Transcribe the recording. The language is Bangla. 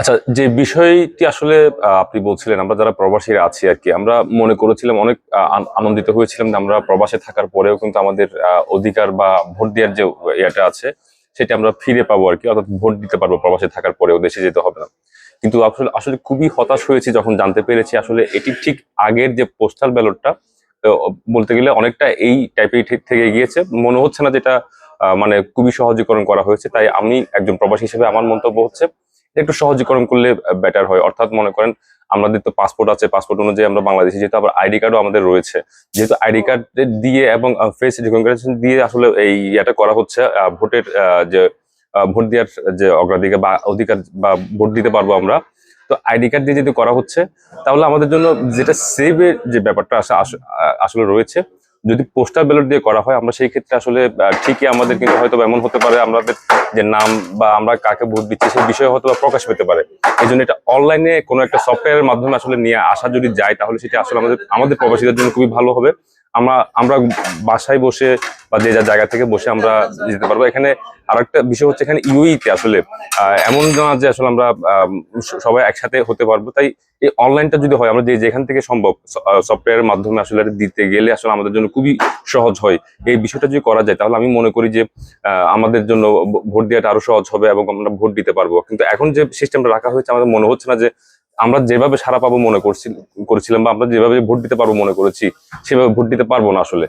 আচ্ছা যে বিষয়টি আসলে আপনি বলছিলেন, আমরা যারা প্রবাসীরা আছি আর কি, আমরা মনে করেছিলাম অনেক আনন্দিত হয়েছিলাম যে আমরা প্রবাসে থাকার পরেও কিন্তু আমাদের অধিকার বা ভোট দেওয়ার যে ইয়েটা আছে, সেটা আমরা ফিরে পাবো আর কি, অর্থাৎ ভোট দিতে পারব প্রবাসে থাকার পরেও, দেশে যেতে হবে না। কিন্তু আসলে আসলে খুবই হতাশ হয়েছি যখন জানতে পেরেছি, আসলে এটি ঠিক আগের যে পোস্টাল ব্যালটটা বলতে গেলে অনেকটা এই টাইপের থেকে গিয়েছে। মনে হচ্ছে না যেটা মানে খুবই সহজীকরণ করা হয়েছে, তাই আমি একজন প্রবাসী হিসেবে আমার মন্তব্য হচ্ছে একটু সহজীকরণ করলে বেটার হয়। অর্থাৎ মনে করেন আমাদের তো পাসপোর্ট আছে পাসপোর্ট অনুযায়ী আমরা বাংলাদেশি যেহেতু আবার আইডি কার্ডও আমাদের রয়েছে। যেহেতু আইডি কার্ড দিয়ে এবং ফেস রিকগনিশন দিয়ে আসলে এই ইয়েটা করা হচ্ছে আহ, ভোটের আহ, যে ভোট দেওয়ার যে অগ্রাধিকার বা অধিকার বা ভোট দিতে পারব আমরা। তো আইডি কার্ড দিয়ে যদি করা হচ্ছে তাহলে আমাদের জন্য যেটা সেভের যে ব্যাপারটা আস- আসলে রয়েছে যদি পোস্টার ব্যালট দিয়ে করা হয়, আমরা সেই ক্ষেত্রে আসলে ঠিকই আমাদের কিন্তু হয়তো এমন হতে পারে আমাদের যে নাম বা আমরা কাকে ভোট দিচ্ছি সেই বিষয়ে হয়তো বা প্রকাশ পেতে পারে। এই জন্য এটা অনলাইনে কোনো একটা সফটওয়্যারের মাধ্যমে আসলে নিয়ে আসা যদি যায়, তাহলে সেটা আসলে আমাদের আমাদের প্রবাসীদের জন্য খুবই ভালো হবে। আমরা আমরা বাসায় বসে বা যে যার জায়গা থেকে বসে আমরা যেতে পারব। এখানে আরেকটা বিষয় হচ্ছে এখানে ইউইতে আসলে এমন না যে আসলে আমরা আম, সবাই একসাথে হতে পারব। তাই এই অনলাইনটা যদি হয় আমরা যে যেখান থেকে সম্ভব সফটওয়্যারের মাধ্যমে আসলে দিতে গেলে আসলে আমাদের জন্য খুবই সহজ হয়। এই বিষয়টা যদি করা যায় তাহলে আমি মনে করি যে আমাদের জন্য ভোট দেওয়াটা আরও সহজ হবে এবং আমরা ভোট দিতে পারব। কিন্তু এখন যে সিস্টেমটা রাখা হয়েছে আমাদের মনে হচ্ছে না যে আমরা যেভাবে সারা পাবো মনে করছি করেছিলাম বা আমরা যেভাবে ভোট দিতে পারব মনে করেছি সেভাবে ভোট দিতে পারব না আসলে।